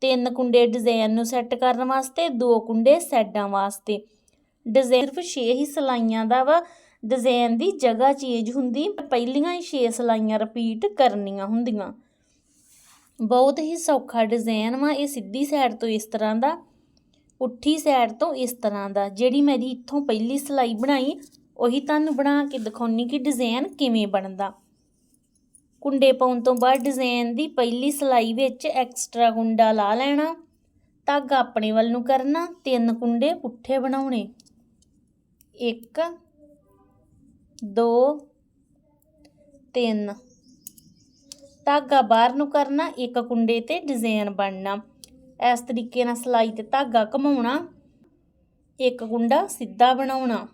ਤਿੰਨ ਕੁੰਡੇ ਡਿਜ਼ਾਈਨ ਨੂੰ ਸੈੱਟ ਕਰਨ ਵਾਸਤੇ, ਦੋ ਕੁੰਡੇ ਸੈੱਡਾਂ ਵਾਸਤੇ। ਡਿਜ਼ਾਈਨ ਸਿਰਫ 6 ਹੀ ਸਲਾਈਆਂ ਦਾ ਵਾ। ਡਿਜ਼ਾਈਨ ਦੀ ਜਗ੍ਹਾ ਚੇਂਜ ਹੁੰਦੀ ਪਹਿਲੀਆਂ ਹੀ 6 ਸਲਾਈਆਂ ਰਿਪੀਟ ਕਰਨੀਆਂ ਹੁੰਦੀਆਂ। ਬਹੁਤ ਹੀ ਸੌਖਾ ਡਿਜ਼ਾਈਨ ਵਾ, ਇਹ ਸਿੱਧੀ ਸਾਈਡ ਤੋਂ ਇਸ ਤਰ੍ਹਾਂ ਦਾ ਉੱਠੀ ਸਾਈਡ ਤੋਂ ਇਸ ਤਰ੍ਹਾਂ ਦਾ। ਜਿਹੜੀ ਮੇਰੀ ਇੱਥੋਂ ਪਹਿਲੀ ਸਲਾਈ ਬਣਾਈ, ਉਹੀ ਤੁਹਾਨੂੰ ਬਣਾ ਕੇ ਦਿਖਾਉਣੀ ਕਿ ਡਿਜ਼ਾਈਨ ਕਿਵੇਂ ਬਣਦਾ। ਕੁੰਡੇ ਪਾਉਣ ਤੋਂ ਬਾਅਦ ਡਿਜ਼ਾਈਨ ਦੀ ਪਹਿਲੀ ਸਲਾਈ ਵਿੱਚ ਐਕਸਟਰਾ ਕੁੰਡਾ ਲਾ ਲੈਣਾ, ਧਾਗਾ ਆਪਣੇ ਵੱਲ ਨੂੰ ਕਰਨਾ, ਤਿੰਨ ਕੁੰਡੇ ਪੁੱਠੇ ਬਣਾਉਣੇ। ਇੱਕ, ਦੋ, ਤਿੰਨ। ਧਾਗਾ ਬਾਹਰ ਨੂੰ ਕਰਨਾ, ਇੱਕ ਕੁੰਡੇ ਤੇ ਡਿਜ਼ਾਈਨ ਬਣਨਾ। ਇਸ ਤਰੀਕੇ ਨਾਲ ਸਲਾਈ ਤੇ ਧਾਗਾ ਘਮਾਉਣਾ, ਇੱਕ ਕੁੰਡਾ ਸਿੱਧਾ ਬਣਾਉਣਾ।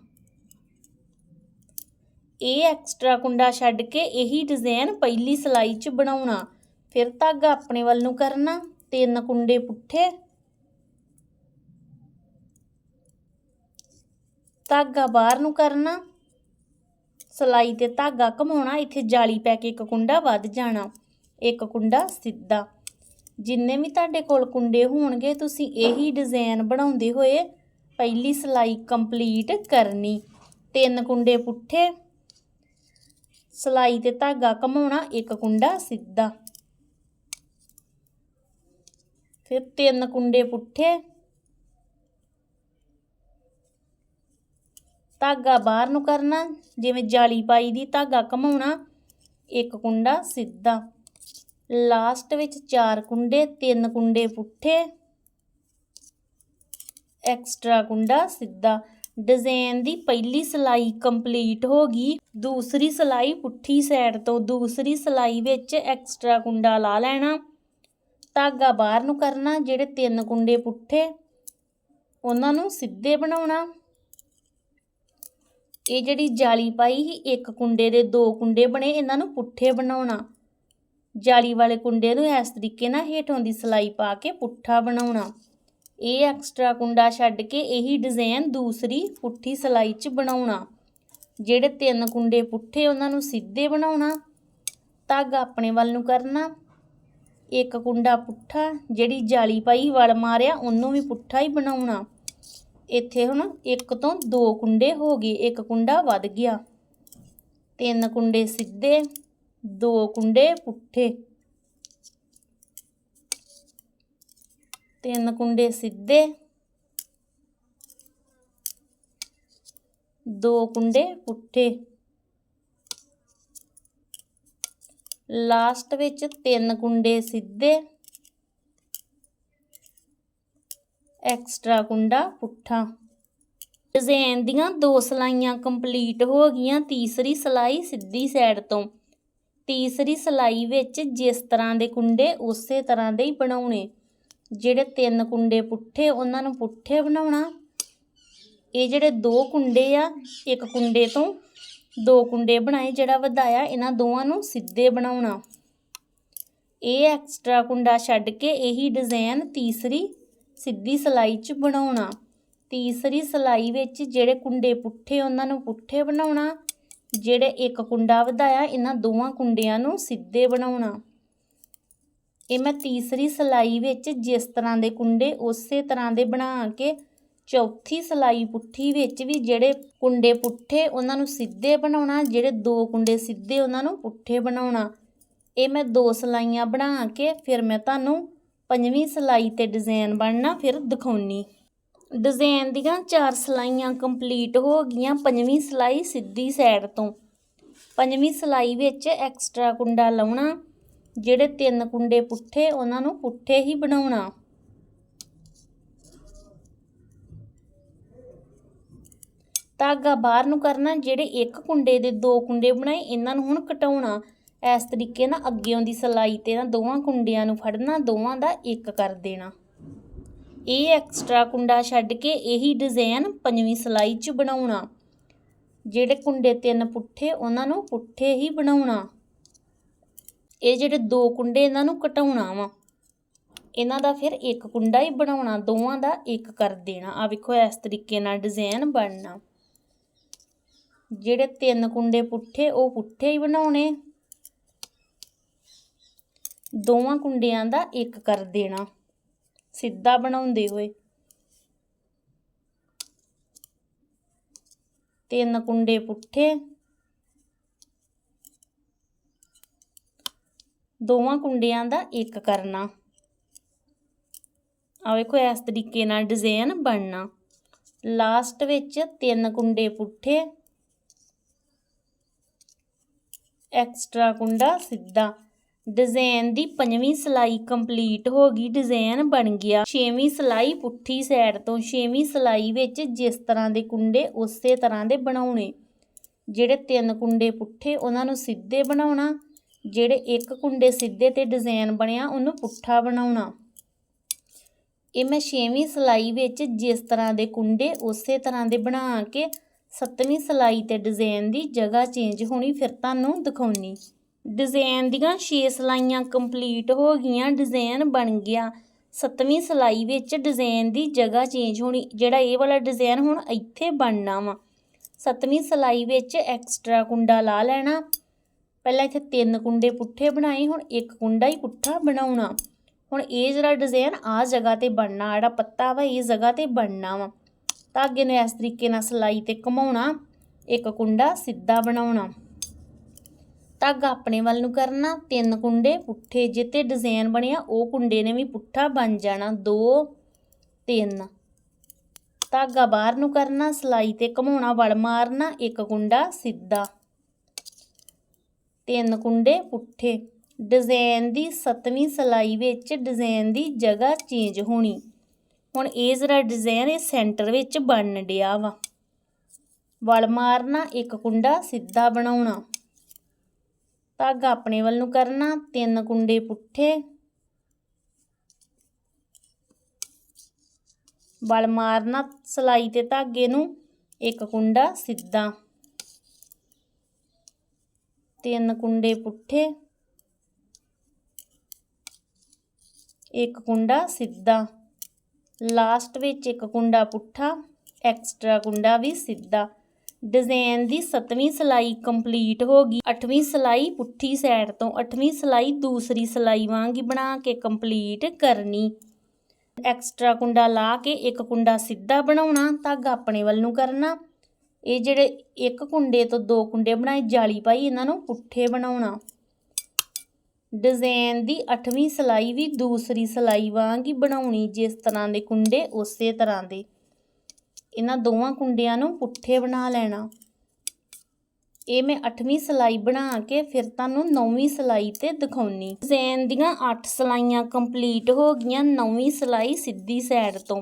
ਇਹ ਐਕਸਟਰਾ ਕੁੰਡਾ ਛੱਡ ਕੇ ਇਹੀ ਡਿਜ਼ਾਈਨ ਪਹਿਲੀ ਸਲਾਈ 'ਚ ਬਣਾਉਣਾ। ਫਿਰ ਧਾਗਾ ਆਪਣੇ ਵੱਲ ਨੂੰ ਕਰਨਾ, ਤਿੰਨ ਕੁੰਡੇ ਪੁੱਠੇ। ਧਾਗਾ ਬਾਹਰ ਨੂੰ ਕਰਨਾ। ਸਲਾਈ ਤੇ ਧਾਗਾ ਘਮਾਉਣਾ, ਇੱਥੇ ਜਾਲੀ ਪੈ ਕੇ ਇੱਕ ਕੁੰਡਾ ਵੱਧ ਜਾਣਾ, ਇੱਕ ਕੁੰਡਾ ਸਿੱਧਾ। ਜਿੰਨੇ ਵੀ ਤੁਹਾਡੇ ਕੋਲ ਕੁੰਡੇ ਹੋਣਗੇ, ਤੁਸੀਂ ਇਹੀ ਡਿਜ਼ਾਈਨ ਬਣਾਉਂਦੇ ਹੋਏ ਪਹਿਲੀ ਸਲਾਈ ਕੰਪਲੀਟ ਕਰਨੀ। ਤਿੰਨ ਕੁੰਡੇ ਪੁੱਠੇ। ਸਲਾਈ ਤੇ ਧਾਗਾ ਘਮਾਉਣਾ, ਇੱਕ ਕੁੰਡਾ ਸਿੱਧਾ। ਫਿਰ ਤਿੰਨ ਕੁੰਡੇ ਪੁੱਠੇ। ਧਾਗਾ ਬਾਹਰ ਨੂੰ ਕਰਨਾ, ਜਿਵੇਂ ਜਾਲੀ ਪਾਈ ਦੀ ਧਾਗਾ ਘਮਾਉਣਾ, ਇੱਕ ਕੁੰਡਾ ਸਿੱਧਾ। ਲਾਸਟ ਵਿੱਚ ਚਾਰ ਕੁੰਡੇ, ਤਿੰਨ ਕੁੰਡੇ ਪੁੱਠੇ। ਐਕਸਟਰਾ ਕੁੰਡਾ ਸਿੱਧਾ। ਡਿਜ਼ਾਈਨ ਦੀ ਪਹਿਲੀ ਸਿਲਾਈ ਕੰਪਲੀਟ ਹੋ ਗਈ। ਦੂਸਰੀ ਸਿਲਾਈ ਪੁੱਠੀ ਸਾਈਡ ਤੋਂ ਦੂਸਰੀ ਸਿਲਾਈ ਵਿੱਚ ਐਕਸਟਰਾ ਕੁੰਡਾ ਲਾ ਲੈਣਾ। ਧਾਗਾ ਬਾਹਰ ਨੂੰ ਕਰਨਾ, ਜਿਹੜੇ ਤਿੰਨ ਕੁੰਡੇ ਪੁੱਠੇ, ਉਹਨਾਂ ਨੂੰ ਸਿੱਧੇ ਬਣਾਉਣਾ। ਇਹ ਜਿਹੜੀ ਜਾਲੀ ਪਾਈ ਸੀ, ਇੱਕ ਕੁੰਡੇ ਦੇ ਦੋ ਕੁੰਡੇ ਬਣੇ, ਇਹਨਾਂ ਨੂੰ ਪੁੱਠੇ ਬਣਾਉਣਾ। ਜਾਲੀ ਵਾਲੇ ਕੁੰਡੇ ਨੂੰ ਇਸ ਤਰੀਕੇ ਨਾਲ ਹੇਠੋਂ ਦੀ ਸਲਾਈ ਪਾ ਕੇ ਪੁੱਠਾ ਬਣਾਉਣਾ। ਇਹ ਐਕਸਟਰਾ ਕੁੰਡਾ ਛੱਡ ਕੇ ਇਹੀ ਡਿਜ਼ਾਈਨ ਦੂਸਰੀ ਪੁੱਠੀ ਸਲਾਈ 'ਚ ਬਣਾਉਣਾ। ਜਿਹੜੇ ਤਿੰਨ ਕੁੰਡੇ ਪੁੱਠੇ ਉਹਨਾਂ ਨੂੰ ਸਿੱਧੇ ਬਣਾਉਣਾ ਧਾਗਾ ਆਪਣੇ ਵੱਲ ਨੂੰ ਕਰਨਾ। ਇੱਕ ਕੁੰਡਾ ਪੁੱਠਾ, ਜਿਹੜੀ ਜਾਲੀ ਪਾਈ ਵਲ ਮਾਰਿਆ, ਉਹਨੂੰ ਵੀ ਪੁੱਠਾ ਹੀ ਬਣਾਉਣਾ। ਇੱਥੇ ਹੁਣ ਇੱਕ ਤੋਂ ਦੋ ਕੁੰਡੇ ਹੋ ਗਏ, ਇੱਕ ਕੁੰਡਾ ਵੱਧ ਗਿਆ। ਤਿੰਨ ਕੁੰਡੇ ਸਿੱਧੇ, ਦੋ ਕੁੰਡੇ ਪੁੱਠੇ। ਤਿੰਨ ਕੁੰਡੇ ਸਿੱਧੇ। ਦੋ ਕੁੰਡੇ ਪੁੱਠੇ। ਲਾਸਟ ਵਿੱਚ ਤਿੰਨ ਕੁੰਡੇ ਸਿੱਧੇ। ਐਕਸਟਰਾ ਕੁੰਡਾ ਪੁੱਠਾ। ਡਿਜ਼ਾਈਨ ਦੀਆਂ ਦੋ ਸਲਾਈਆਂ ਕੰਪਲੀਟ ਹੋ ਗਈਆਂ। ਤੀਸਰੀ ਸਲਾਈ ਸਿੱਧੀ ਸਾਈਡ ਤੋਂ। ਤੀਸਰੀ ਸਲਾਈ ਵਿੱਚ ਜਿਸ ਤਰ੍ਹਾਂ ਦੇ ਕੁੰਡੇ, ਉਸੇ ਤਰ੍ਹਾਂ ਦੇ ਹੀ ਬਣਾਉਣੇ। ਜਿਹੜੇ ਤਿੰਨ ਕੁੰਡੇ ਪੁੱਠੇ, ਉਹਨਾਂ ਨੂੰ ਪੁੱਠੇ ਬਣਾਉਣਾ। ਇਹ ਜਿਹੜੇ ਦੋ ਕੁੰਡੇ ਆ, ਇੱਕ ਕੁੰਡੇ ਤੋਂ ਦੋ ਕੁੰਡੇ ਬਣਾਏ, ਜਿਹੜਾ ਵਧਾਇਆ, ਇਹਨਾਂ ਦੋਵਾਂ ਨੂੰ ਸਿੱਧੇ ਬਣਾਉਣਾ। ਇਹ ਐਕਸਟਰਾ ਕੁੰਡਾ ਛੱਡ ਕੇ ਇਹੀ ਡਿਜ਼ਾਈਨ ਤੀਸਰੀ ਸਿੱਧੀ ਸਲਾਈ 'ਚ ਬਣਾਉਣਾ। ਤੀਸਰੀ ਸਲਾਈ ਵਿੱਚ ਜਿਹੜੇ ਕੁੰਡੇ ਪੁੱਠੇ, ਉਹਨਾਂ ਨੂੰ ਪੁੱਠੇ ਬਣਾਉਣਾ। ਜਿਹੜੇ ਇੱਕ ਕੁੰਡਾ ਵਧਾਇਆ, ਇਹਨਾਂ ਦੋਵਾਂ ਕੁੰਡਿਆਂ ਨੂੰ ਸਿੱਧੇ ਬਣਾਉਣਾ। ਇਹ ਮੈਂ ਤੀਸਰੀ ਸਲਾਈ ਵਿੱਚ ਜਿਸ ਤਰ੍ਹਾਂ ਦੇ ਕੁੰਡੇ ਉਸੇ ਤਰ੍ਹਾਂ ਦੇ ਬਣਾ ਕੇ ਚੌਥੀ ਸਲਾਈ ਪੁੱਠੀ ਵਿੱਚ ਵੀ ਜਿਹੜੇ ਕੁੰਡੇ ਪੁੱਠੇ ਉਹਨਾਂ ਨੂੰ ਸਿੱਧੇ ਬਣਾਉਣਾ, ਜਿਹੜੇ ਦੋ ਕੁੰਡੇ ਸਿੱਧੇ ਉਹਨਾਂ ਨੂੰ ਪੁੱਠੇ ਬਣਾਉਣਾ। ਇਹ ਮੈਂ ਦੋ ਸਲਾਈਆਂ ਬਣਾ ਕੇ ਫਿਰ ਮੈਂ ਤੁਹਾਨੂੰ ਪੰਜਵੀਂ ਸਲਾਈ ਤੇ ਡਿਜ਼ਾਈਨ ਬਣਨਾ ਫਿਰ ਦਿਖਾਉਣੀ। ਡਿਜ਼ਾਈਨ ਦੀਆਂ ਚਾਰ ਸਲਾਈਆਂ ਕੰਪਲੀਟ ਹੋ ਗਈਆਂ ਪੰਜਵੀਂ ਸਲਾਈ ਸਿੱਧੀ ਸਾਈਡ ਤੋਂ। ਪੰਜਵੀਂ ਸਲਾਈ ਵਿੱਚ ਐਕਸਟਰਾ ਕੁੰਡਾ ਲਾਉਣਾ ਜਿਹੜੇ ਤਿੰਨ ਕੁੰਡੇ ਪੁੱਠੇ, ਉਹਨਾਂ ਨੂੰ ਪੁੱਠੇ ਹੀ ਬਣਾਉਣਾ। ਧਾਗਾ ਬਾਹਰ ਨੂੰ ਕਰਨਾ, ਜਿਹੜੇ ਇੱਕ ਕੁੰਡੇ ਦੇ ਦੋ ਕੁੰਡੇ ਬਣਾਏ, ਇਹਨਾਂ ਨੂੰ ਹੁਣ ਕਟਾਉਣਾ। ਇਸ ਤਰੀਕੇ ਨਾਲ ਅੱਗੇੋਂ ਦੀ ਸਲਾਈ ਤੇ ਨਾ ਦੋਵਾਂ ਕੁੰਡਿਆਂ ਨੂੰ ਫੜਨਾ, ਦੋਵਾਂ ਦਾ ਇੱਕ ਕਰ ਦੇਣਾ। ਇਹ ਐਕਸਟਰਾ ਕੁੰਡਾ ਛੱਡ ਕੇ ਇਹੀ ਡਿਜ਼ਾਈਨ ਪੰਜਵੀਂ ਸਲਾਈ 'ਚ ਬਣਾਉਣਾ। ਜਿਹੜੇ ਕੁੰਡੇ ਤਿੰਨ ਪੁੱਠੇ, ਉਹਨਾਂ ਨੂੰ ਪੁੱਠੇ ਹੀ ਬਣਾਉਣਾ। ਇਹ ਜਿਹੜੇ ਦੋ ਕੁੰਡੇ ਇਹਨਾਂ ਨੂੰ ਘਟਾਉਣਾ ਵਾ, ਇਹਨਾਂ ਦਾ ਫਿਰ ਇੱਕ ਕੁੰਡਾ ਹੀ ਬਣਾਉਣਾ, ਦੋਵਾਂ ਦਾ ਇੱਕ ਕਰ ਦੇਣਾ। ਆ ਵੇਖੋ, ਇਸ ਤਰੀਕੇ ਨਾਲ ਡਿਜ਼ਾਈਨ ਬਣਨਾ। ਜਿਹੜੇ ਤਿੰਨ ਕੁੰਡੇ ਪੁੱਠੇ, ਉਹ ਪੁੱਠੇ ਹੀ ਬਣਾਉਣੇ। ਦੋਵਾਂ ਕੁੰਡਿਆਂ ਦਾ ਇੱਕ ਕਰ ਦੇਣਾ, ਸਿੱਧਾ ਬਣਾਉਂਦੇ ਹੋਏ। ਤਿੰਨ ਕੁੰਡੇ ਪੁੱਠੇ ਦੋਵਾਂ ਕੁੰਡਿਆਂ ਦਾ ਇੱਕ ਕਰਨਾ। ਆ ਵੇਖੋ, ਇਸ ਤਰੀਕੇ ਨਾਲ ਡਿਜ਼ਾਈਨ ਬਣਨਾ। ਲਾਸਟ ਵਿੱਚ ਤਿੰਨ ਕੁੰਡੇ ਪੁੱਠੇ। ਐਕਸਟਰਾ ਕੁੰਡਾ ਸਿੱਧਾ। ਡਿਜ਼ਾਈਨ ਦੀ ਪੰਜਵੀਂ ਸਲਾਈ ਕੰਪਲੀਟ ਹੋ ਗਈ ਡਿਜ਼ਾਈਨ ਬਣ ਗਿਆ। ਛੇਵੀਂ ਸਲਾਈ ਪੁੱਠੀ ਸਾਈਡ ਤੋਂ, ਛੇਵੀਂ ਸਲਾਈ ਵਿੱਚ ਜਿਸ ਤਰ੍ਹਾਂ ਦੇ ਕੁੰਡੇ, ਉਸੇ ਤਰ੍ਹਾਂ ਦੇ ਬਣਾਉਣੇ। ਜਿਹੜੇ ਤਿੰਨ ਕੁੰਡੇ ਪੁੱਠੇ, ਉਹਨਾਂ ਨੂੰ ਸਿੱਧੇ ਬਣਾਉਣਾ। ਜਿਹੜੇ ਇੱਕ ਕੁੰਡੇ ਸਿੱਧੇ ਤੇ ਡਿਜ਼ਾਈਨ ਬਣਿਆ, ਉਹਨੂੰ ਪੁੱਠਾ ਬਣਾਉਣਾ। ਇਹ ਮੈਂ ਛੇਵੀਂ ਸਲਾਈ ਵਿੱਚ ਜਿਸ ਤਰ੍ਹਾਂ ਦੇ ਕੁੰਡੇ, ਉਸੇ ਤਰ੍ਹਾਂ ਦੇ ਬਣਾ ਕੇ ਸੱਤਵੀਂ ਸਲਾਈ ਤੇ ਡਿਜ਼ਾਈਨ ਦੀ ਜਗ੍ਹਾ ਚੇਂਜ ਹੋਣੀ ਫਿਰ ਤੁਹਾਨੂੰ ਦਿਖਾਉਣੀ। ਡਿਜ਼ਾਈਨ ਦੀਆਂ 6 ਸਲਾਈਆਂ ਕੰਪਲੀਟ ਹੋ ਗਈਆਂ ਡਿਜ਼ਾਈਨ ਬਣ ਗਿਆ। ਸੱਤਵੀਂ ਸਲਾਈ ਵਿੱਚ ਡਿਜ਼ਾਈਨ ਦੀ ਜਗ੍ਹਾ ਚੇਂਜ ਹੋਣੀ, ਜਿਹੜਾ ਇਹ ਵਾਲਾ ਡਿਜ਼ਾਈਨ ਹੁਣ ਇੱਥੇ ਬਣਨਾ ਵਾ। ਸੱਤਵੀਂ ਸਲਾਈ ਵਿੱਚ ਐਕਸਟਰਾ ਕੁੰਡਾ ਲਾ ਲੈਣਾ ਪਹਿਲਾਂ ਇੱਥੇ ਤਿੰਨ ਕੁੰਡੇ ਪੁੱਠੇ ਬਣਾਏ, ਹੁਣ ਇੱਕ ਕੁੰਡਾ ਹੀ ਪੁੱਠਾ ਬਣਾਉਣਾ। ਹੁਣ ਇਹ ਜਿਹੜਾ ਡਿਜ਼ਾਈਨ ਆ ਜਗ੍ਹਾ ਤੇ ਬਣਨਾ ਜਿਹੜਾ ਪੱਤਾ ਵਾ ਇਸ ਜਗ੍ਹਾ ਤੇ ਬਣਨਾ ਵਾ। ਧਾਗੇ ਨੂੰ ਇਸ ਤਰੀਕੇ ਨਾਲ ਸਲਾਈ ਤੇ ਘੁਮਾਉਣਾ, ਇੱਕ ਕੁੰਡਾ ਸਿੱਧਾ ਬਣਾਉਣਾ। ਧਾਗਾ ਆਪਣੇ ਵੱਲ ਨੂੰ ਕਰਨਾ, ਤਿੰਨ ਕੁੰਡੇ ਪੁੱਠੇ ਜਿੱਤੇ ਡਿਜ਼ਾਈਨ ਬਣਿਆ, ਉਹ ਕੁੰਡੇ ਨੇ ਵੀ ਪੁੱਠਾ ਬਣ ਜਾਣਾ 2 3 ਧਾਗਾ ਬਾਹਰ ਨੂੰ ਕਰਨਾ, ਸਲਾਈ ਤੇ ਘਮਾਉਣਾ ਵੜ ਮਾਰਨਾ, ਇੱਕ ਕੁੰਡਾ ਸਿੱਧਾ। ਤਿੰਨ ਕੁੰਡੇ ਪੁੱਠੇ। ਡਿਜ਼ਾਈਨ ਦੀ ਸੱਤਵੀਂ ਸਲਾਈ ਵਿੱਚ ਡਿਜ਼ਾਈਨ ਦੀ ਜਗ੍ਹਾ ਚੇਂਜ ਹੋਣੀ। ਹੁਣ ਇਹ ਜਿਹੜਾ ਡਿਜ਼ਾਈਨ ਇਹ ਸੈਂਟਰ ਵਿੱਚ ਬਣ ਡਿਆ ਵਾ। ਵਲ ਮਾਰਨਾ, ਇੱਕ ਕੁੰਡਾ ਸਿੱਧਾ ਬਣਾਉਣਾ। ਧਾਗਾ ਆਪਣੇ ਵੱਲ ਨੂੰ ਕਰਨਾ, ਤਿੰਨ ਕੁੰਡੇ ਪੁੱਠੇ। ਵਲ ਮਾਰਨਾ, ਸਲਾਈ ਤੇ ਧਾਗੇ ਨੂੰ, ਇੱਕ ਕੁੰਡਾ ਸਿੱਧਾ। ਤਿੰਨ ਕੁੰਡੇ ਪੁੱਠੇ। ਇੱਕ ਕੁੰਡਾ ਸਿੱਧਾ। ਲਾਸਟ ਵਿੱਚ ਇੱਕ ਕੁੰਡਾ ਪੁੱਠਾ, ਐਕਸਟਰਾ ਕੁੰਡਾ ਵੀ ਸਿੱਧਾ। ਡਿਜ਼ਾਈਨ ਦੀ 7ਵੀਂ ਸਲਾਈ ਕੰਪਲੀਟ ਹੋ ਗਈ। 8ਵੀਂ ਸਲਾਈ ਪੁੱਠੀ ਸਾਈਡ ਤੋਂ 8ਵੀਂ ਸਲਾਈ ਦੂਸਰੀ ਸਲਾਈ ਵਾਂਗ ਹੀ ਬਣਾ ਕੇ ਕੰਪਲੀਟ ਕਰਨੀ। ਐਕਸਟਰਾ ਕੁੰਡਾ ਲਾ ਕੇ ਇੱਕ ਕੁੰਡਾ ਸਿੱਧਾ ਬਣਾਉਣਾ, ਧਾਗਾ ਆਪਣੇ ਵੱਲ ਨੂੰ ਕਰਨਾ। ਇਹ ਜਿਹੜੇ ਇੱਕ ਕੁੰਡੇ ਤੋਂ ਦੋ ਕੁੰਡੇ ਬਣਾਏ, ਜਾਲੀ ਪਾਈ ਇਹਨਾਂ ਨੂੰ ਪੁੱਠੇ ਬਣਾਉਣਾ। ਡਿਜ਼ਾਈਨ ਦੀ 8ਵੀਂ ਸਲਾਈ ਵੀ ਦੂਸਰੀ ਸਲਾਈ ਵਾਂਗ ਹੀ ਬਣਾਉਣੀ, ਜਿਸ ਤਰ੍ਹਾਂ ਦੇ ਕੁੰਡੇ, ਉਸੇ ਤਰ੍ਹਾਂ ਦੇ। ਇਹਨਾਂ ਦੋਵਾਂ ਕੁੰਡਿਆਂ ਨੂੰ ਪੁੱਠੇ ਬਣਾ ਲੈਣਾ। ਇਹ ਮੈਂ 8ਵੀਂ ਸਲਾਈ ਬਣਾ ਕੇ ਫਿਰ ਤੁਹਾਨੂੰ 9ਵੀਂ ਸਲਾਈ ਤੇ ਦਿਖਾਉਣੀ। ਡਿਜ਼ਾਈਨ ਦੀਆਂ 8 ਸਲਾਈਆਂ ਕੰਪਲੀਟ ਹੋ ਗਈਆਂ 9ਵੀਂ ਸਲਾਈ ਸਿੱਧੀ ਸਾਈਡ ਤੋਂ।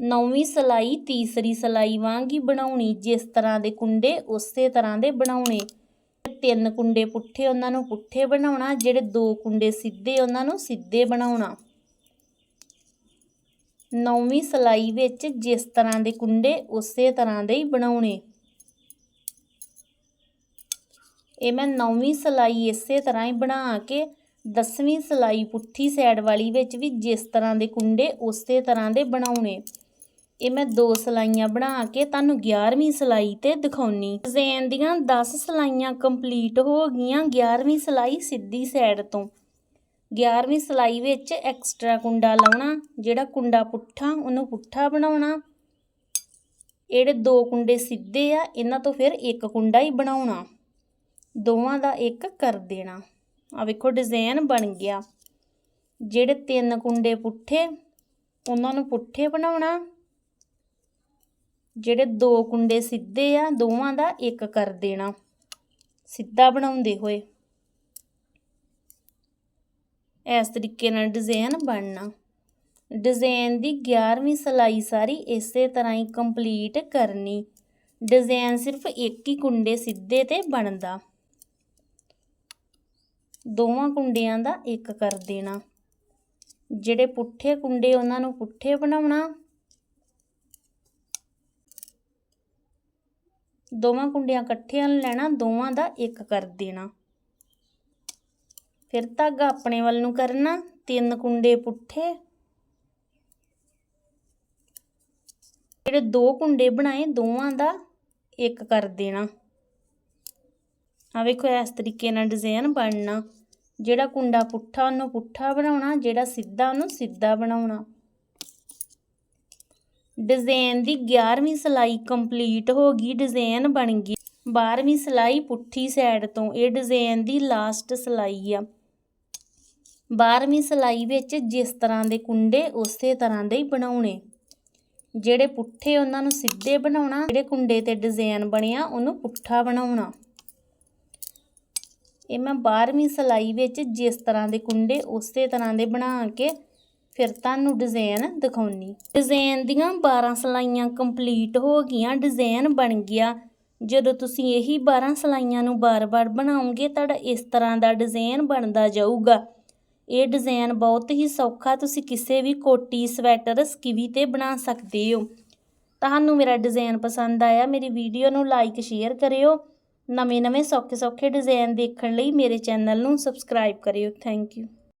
ਨੌਵੀਂ ਸਲਾਈ ਤੀਸਰੀ ਸਲਾਈ ਵਾਂਗ ਹੀ ਬਣਾਉਣੀ, ਜਿਸ ਤਰ੍ਹਾਂ ਦੇ ਕੁੰਡੇ ਉਸੇ ਤਰ੍ਹਾਂ ਦੇ ਬਣਾਉਣੇ। ਤਿੰਨ ਕੁੰਡੇ ਪੁੱਠੇ ਉਹਨਾਂ ਨੂੰ ਪੁੱਠੇ ਬਣਾਉਣਾ, ਜਿਹੜੇ ਦੋ ਕੁੰਡੇ ਸਿੱਧੇ ਉਹਨਾਂ ਨੂੰ ਸਿੱਧੇ ਬਣਾਉਣਾ। ਨੌਵੀਂ ਸਲਾਈ ਵਿੱਚ ਜਿਸ ਤਰ੍ਹਾਂ ਦੇ ਕੁੰਡੇ ਉਸੇ ਤਰ੍ਹਾਂ ਦੇ ਹੀ ਬਣਾਉਣੇ। ਇਹ ਮੈਂ ਨੌਵੀਂ ਸਲਾਈ ਇਸੇ ਤਰ੍ਹਾਂ ਹੀ ਬਣਾ ਕੇ, ਦਸਵੀਂ ਸਲਾਈ ਪੁੱਠੀ ਸਾਈਡ ਵਾਲੀ ਵਿੱਚ ਵੀ ਜਿਸ ਤਰ੍ਹਾਂ ਦੇ ਕੁੰਡੇ ਉਸੇ ਤਰ੍ਹਾਂ ਦੇ ਬਣਾਉਣੇ। ਇਹ ਮੈਂ ਦੋ ਸਲਾਈਆਂ ਬਣਾ ਕੇ ਤੁਹਾਨੂੰ 11ਵੀਂ ਸਲਾਈ ਤੇ ਦਿਖਾਉਣੀ। ਡਿਜ਼ਾਈਨ ਦੀਆਂ 10 ਸਲਾਈਆਂ ਕੰਪਲੀਟ ਹੋ ਗਈਆਂ 11ਵੀਂ ਸਲਾਈ ਸਿੱਧੀ ਸਾਈਡ ਤੋਂ। 11ਵੀਂ ਸਲਾਈ ਵਿੱਚ ਐਕਸਟਰਾ ਕੁੰਡਾ ਲਾਉਣਾ, ਜਿਹੜਾ ਕੁੰਡਾ ਪੁੱਠਾ, ਉਹਨੂੰ ਪੁੱਠਾ ਬਣਾਉਣਾ। ਜਿਹੜੇ ਦੋ ਕੁੰਡੇ ਸਿੱਧੇ ਆ, ਇਹਨਾਂ ਤੋਂ ਫਿਰ ਇੱਕ ਕੁੰਡਾ ਹੀ ਬਣਾਉਣਾ। ਦੋਵਾਂ ਦਾ ਇੱਕ ਕਰ ਦੇਣਾ। ਆ ਵੇਖੋ ਡਿਜ਼ਾਈਨ ਬਣ ਗਿਆ। ਜਿਹੜੇ ਤਿੰਨ ਕੁੰਡੇ ਪੁੱਠੇ, ਉਹਨਾਂ ਨੂੰ ਪੁੱਠੇ ਬਣਾਉਣਾ। ਜਿਹੜੇ ਦੋ ਕੁੰਡੇ ਸਿੱਧੇ ਆ, ਦੋਵਾਂ ਦਾ ਇੱਕ ਕਰ ਦੇਣਾ। ਸਿੱਧਾ ਬਣਾਉਂਦੇ ਹੋਏ। ਇਸ ਤਰੀਕੇ ਨਾਲ ਡਿਜ਼ਾਈਨ ਬਣਨਾ। ਡਿਜ਼ਾਈਨ ਦੀ 11ਵੀਂ ਸਲਾਈ ਸਾਰੀ ਇਸੇ ਤਰ੍ਹਾਂ ਹੀ ਕੰਪਲੀਟ ਕਰਨੀ। ਡਿਜ਼ਾਈਨ ਸਿਰਫ ਇੱਕ ਹੀ ਕੁੰਡੇ ਸਿੱਧੇ ਤੇ ਬਣਦਾ। ਦੋਵਾਂ ਕੁੰਡਿਆਂ ਦਾ ਇੱਕ ਕਰ ਦੇਣਾ। ਜਿਹੜੇ ਪੁੱਠੇ ਕੁੰਡੇ ਉਹਨਾਂ ਨੂੰ ਪੁੱਠੇ ਬਣਾਉਣਾ ਦੋਵਾਂ ਕੁੰਡਿਆਂ ਇਕੱਠਿਆਂ ਲੈਣਾ, ਦੋਵਾਂ ਦਾ ਇੱਕ ਕਰ ਦੇਣਾ। ਫਿਰ ਧਾਗਾ ਆਪਣੇ ਵੱਲ ਨੂੰ ਕਰਨਾ, ਤਿੰਨ ਕੁੰਡੇ ਪੁੱਠੇ। ਜਿਹੜੇ ਦੋ ਕੁੰਡੇ ਬਣਾਏ, ਦੋਵਾਂ ਦਾ ਇੱਕ ਕਰ ਦੇਣਾ। ਆ ਵੇਖੋ, ਇਸ ਤਰੀਕੇ ਨਾਲ ਡਿਜ਼ਾਈਨ ਬਣਨਾ। ਜਿਹੜਾ ਕੁੰਡਾ ਪੁੱਠਾ, ਉਹਨੂੰ ਪੁੱਠਾ ਬਣਾਉਣਾ, ਜਿਹੜਾ ਸਿੱਧਾ, ਉਹਨੂੰ ਸਿੱਧਾ ਬਣਾਉਣਾ। ਡਿਜ਼ਾਈਨ ਦੀ 11ਵੀਂ ਸਲਾਈ ਕੰਪਲੀਟ ਹੋ ਗਈ ਡਿਜ਼ਾਈਨ ਬਣ ਗਈ। 12ਵੀਂ ਸਲਾਈ ਪੁੱਠੀ ਸਾਈਡ ਤੋਂ, ਇਹ ਡਿਜ਼ਾਈਨ ਦੀ ਲਾਸਟ ਸਲਾਈ ਆ। 12ਵੀਂ ਸਲਾਈ ਵਿੱਚ ਜਿਸ ਤਰ੍ਹਾਂ ਦੇ ਕੁੰਡੇ, ਉਸੇ ਤਰ੍ਹਾਂ ਦੇ ਹੀ ਬਣਾਉਣੇ। ਜਿਹੜੇ ਪੁੱਠੇ ਉਹਨਾਂ ਨੂੰ ਸਿੱਧੇ ਬਣਾਉਣਾ, ਜਿਹੜੇ ਕੁੰਡੇ ਤੇ ਡਿਜ਼ਾਈਨ ਬਣਿਆ, ਉਹਨੂੰ ਪੁੱਠਾ ਬਣਾਉਣਾ। ਇਹ ਮੈਂ 12ਵੀਂ ਸਲਾਈ ਵਿੱਚ ਜਿਸ ਤਰ੍ਹਾਂ ਦੇ ਕੁੰਡੇ, ਉਸੇ ਤਰ੍ਹਾਂ ਦੇ ਬਣਾ ਕੇ ਫਿਰ ਤੁਹਾਨੂੰ ਡਿਜ਼ਾਈਨ ਦਿਖਾਉਣੀ। ਡਿਜ਼ਾਈਨ ਦੀਆਂ 12 ਸਲਾਈਆਂ ਕੰਪਲੀਟ ਹੋ ਗਈਆਂ ਡਿਜ਼ਾਈਨ ਬਣ ਗਿਆ। ਜਦੋਂ ਤੁਸੀਂ ਇਹੀ 12 ਸਲਾਈਆਂ ਨੂੰ ਬਾਰ-ਬਾਰ ਬਣਾਉਂਗੇ ਤੁਹਾਡਾ ਇਸ ਤਰ੍ਹਾਂ ਦਾ ਡਿਜ਼ਾਈਨ ਬਣਦਾ ਜਾਊਗਾ। ਇਹ ਡਿਜ਼ਾਈਨ ਬਹੁਤ ਹੀ ਸੌਖਾ, ਤੁਸੀਂ ਕਿਸੇ ਵੀ ਕੋਟੀ, ਸਵੈਟਰ, ਸਕਿਵੀ ਤੇ ਬਣਾ ਸਕਦੇ ਹੋ। ਤੁਹਾਨੂੰ ਮੇਰਾ ਡਿਜ਼ਾਈਨ ਪਸੰਦ ਆਇਆ, ਮੇਰੀ ਵੀਡੀਓ ਨੂੰ ਲਾਈਕ ਸ਼ੇਅਰ ਕਰਿਓ। ਨਵੇਂ ਨਵੇਂ ਸੌਖੇ ਸੌਖੇ ਡਿਜ਼ਾਈਨ ਦੇਖਣ ਲਈ ਮੇਰੇ ਚੈਨਲ ਨੂੰ ਸਬਸਕ੍ਰਾਈਬ ਕਰਿਓ। Thank you